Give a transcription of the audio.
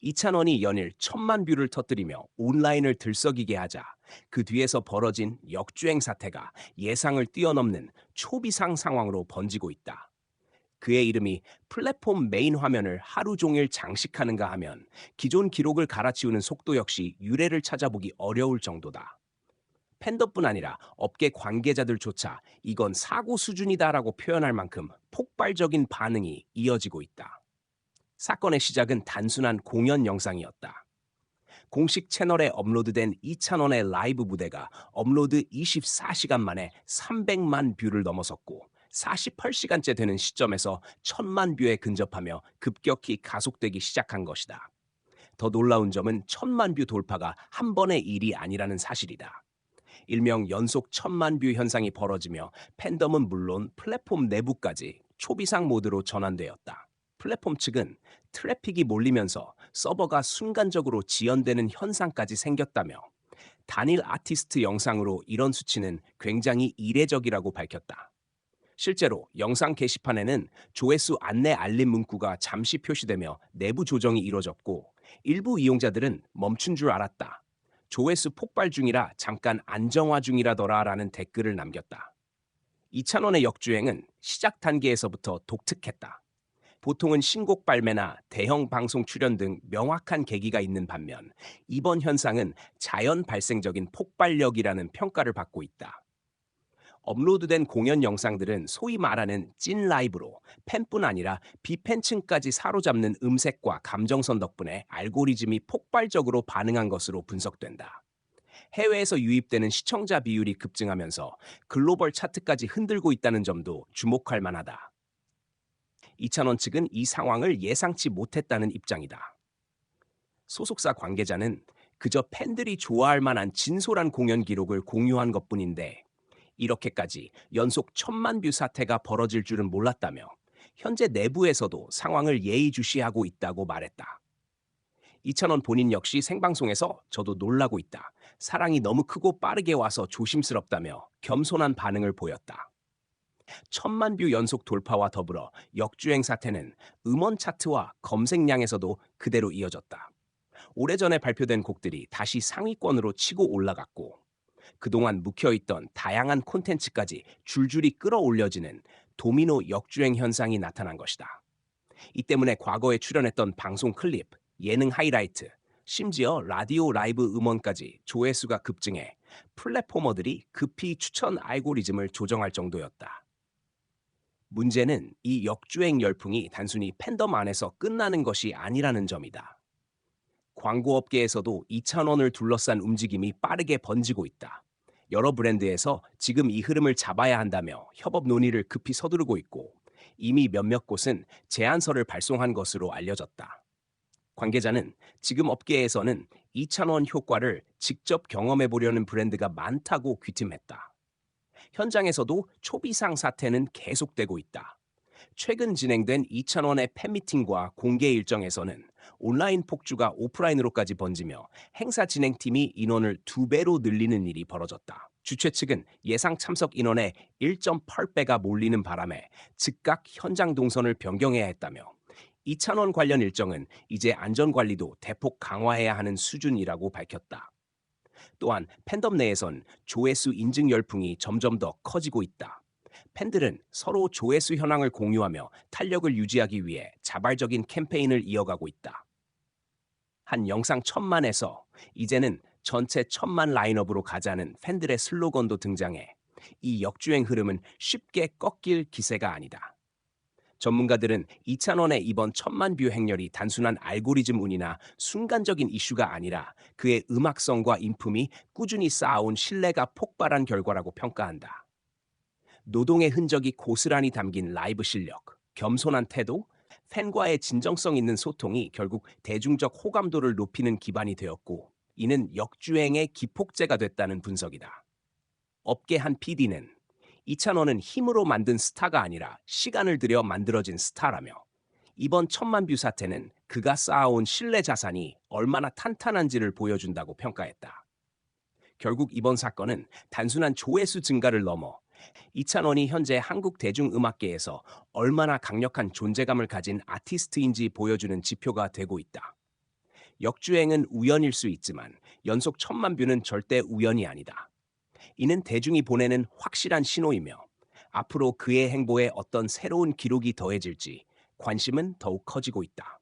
이찬원이 연일 천만 뷰를 터뜨리며 온라인을 들썩이게 하자 그 뒤에서 벌어진 역주행 사태가 예상을 뛰어넘는 초비상 상황으로 번지고 있다. 그의 이름이 플랫폼 메인 화면을 하루 종일 장식하는가 하면 기존 기록을 갈아치우는 속도 역시 유례를 찾아보기 어려울 정도다. 팬더뿐 아니라 업계 관계자들조차 이건 사고 수준이다라고 표현할 만큼 폭발적인 반응이 이어지고 있다. 사건의 시작은 단순한 공연 영상이었다. 공식 채널에 업로드된 이찬원의 라이브 무대가 업로드 24시간 만에 300만 뷰를 넘어섰고 48시간째 되는 시점에서 1000만 뷰에 근접하며 급격히 가속되기 시작한 것이다. 더 놀라운 점은 1000만 뷰 돌파가 한 번의 일이 아니라는 사실이다. 일명 연속 천만 뷰 현상이 벌어지며 팬덤은 물론 플랫폼 내부까지 초비상 모드로 전환되었다. 플랫폼 측은 트래픽이 몰리면서 서버가 순간적으로 지연되는 현상까지 생겼다며 단일 아티스트 영상으로 이런 수치는 굉장히 이례적이라고 밝혔다. 실제로 영상 게시판에는 조회수 안내 알림 문구가 잠시 표시되며 내부 조정이 이뤄졌고 일부 이용자들은 멈춘 줄 알았다. 조회수 폭발 중이라 잠깐 안정화 중이라더라 라는 댓글을 남겼다. 이찬원의 역주행은 시작 단계에서부터 독특했다. 보통은 신곡 발매나 대형 방송 출연 등 명확한 계기가 있는 반면 이번 현상은 자연 발생적인 폭발력이라는 평가를 받고 있다. 업로드된 공연 영상들은 소위 말하는 찐 라이브로 팬뿐 아니라 비팬층까지 사로잡는 음색과 감정선 덕분에 알고리즘이 폭발적으로 반응한 것으로 분석된다. 해외에서 유입되는 시청자 비율이 급증하면서 글로벌 차트까지 흔들고 있다는 점도 주목할 만하다. 이찬원 측은 이 상황을 예상치 못했다는 입장이다. 소속사 관계자는 그저 팬들이 좋아할 만한 진솔한 공연 기록을 공유한 것뿐인데 이렇게까지 연속 천만 뷰 사태가 벌어질 줄은 몰랐다며 현재 내부에서도 상황을 예의주시하고 있다고 말했다. 이찬원 본인 역시 생방송에서 저도 놀라고 있다. 사랑이 너무 크고 빠르게 와서 조심스럽다며 겸손한 반응을 보였다. 천만 뷰 연속 돌파와 더불어 역주행 사태는 음원 차트와 검색량에서도 그대로 이어졌다. 오래전에 발표된 곡들이 다시 상위권으로 치고 올라갔고 그동안 묵혀있던 다양한 콘텐츠까지 줄줄이 끌어올려지는 도미노 역주행 현상이 나타난 것이다. 이 때문에 과거에 출연했던 방송 클립, 예능 하이라이트, 심지어 라디오 라이브 음원까지 조회수가 급증해 플랫포머들이 급히 추천 알고리즘을 조정할 정도였다. 문제는 이 역주행 열풍이 단순히 팬덤 안에서 끝나는 것이 아니라는 점이다. 광고업계에서도 2,000원을 둘러싼 움직임이 빠르게 번지고 있다. 여러 브랜드에서 지금 이 흐름을 잡아야 한다며 협업 논의를 급히 서두르고 있고 이미 몇몇 곳은 제안서를 발송한 것으로 알려졌다. 관계자는 지금 업계에서는 2,000원 효과를 직접 경험해 보려는 브랜드가 많다고 귀띔했다. 현장에서도 초비상 사태는 계속되고 있다. 최근 진행된 2,000원의 팬미팅과 공개 일정에서는 온라인 폭주가 오프라인으로까지 번지며 행사 진행팀이 인원을 두 배로 늘리는 일이 벌어졌다. 주최 측은 예상 참석 인원의 1.8배가 몰리는 바람에 즉각 현장 동선을 변경해야 했다며 2,000원 관련 일정은 이제 안전관리도 대폭 강화해야 하는 수준이라고 밝혔다. 또한 팬덤 내에선 조회수 인증 열풍이 점점 더 커지고 있다. 팬들은 서로 조회수 현황을 공유하며 탄력을 유지하기 위해 자발적인 캠페인을 이어가고 있다. 한 영상 천만에서 이제는 전체 천만 라인업으로 가자는 팬들의 슬로건도 등장해 이 역주행 흐름은 쉽게 꺾일 기세가 아니다. 전문가들은 이찬원의 이번 천만 뷰 행렬이 단순한 알고리즘 운이나 순간적인 이슈가 아니라 그의 음악성과 인품이 꾸준히 쌓아온 신뢰가 폭발한 결과라고 평가한다. 노동의 흔적이 고스란히 담긴 라이브 실력, 겸손한 태도, 팬과의 진정성 있는 소통이 결국 대중적 호감도를 높이는 기반이 되었고 이는 역주행의 기폭제가 됐다는 분석이다. 업계 한 PD는 이찬원은 힘으로 만든 스타가 아니라 시간을 들여 만들어진 스타라며 이번 천만 뷰 사태는 그가 쌓아온 신뢰 자산이 얼마나 탄탄한지를 보여준다고 평가했다. 결국 이번 사건은 단순한 조회수 증가를 넘어 이찬원이 현재 한국 대중음악계에서 얼마나 강력한 존재감을 가진 아티스트인지 보여주는 지표가 되고 있다. 역주행은 우연일 수 있지만 연속 천만 뷰는 절대 우연이 아니다. 이는 대중이 보내는 확실한 신호이며 앞으로 그의 행보에 어떤 새로운 기록이 더해질지 관심은 더욱 커지고 있다.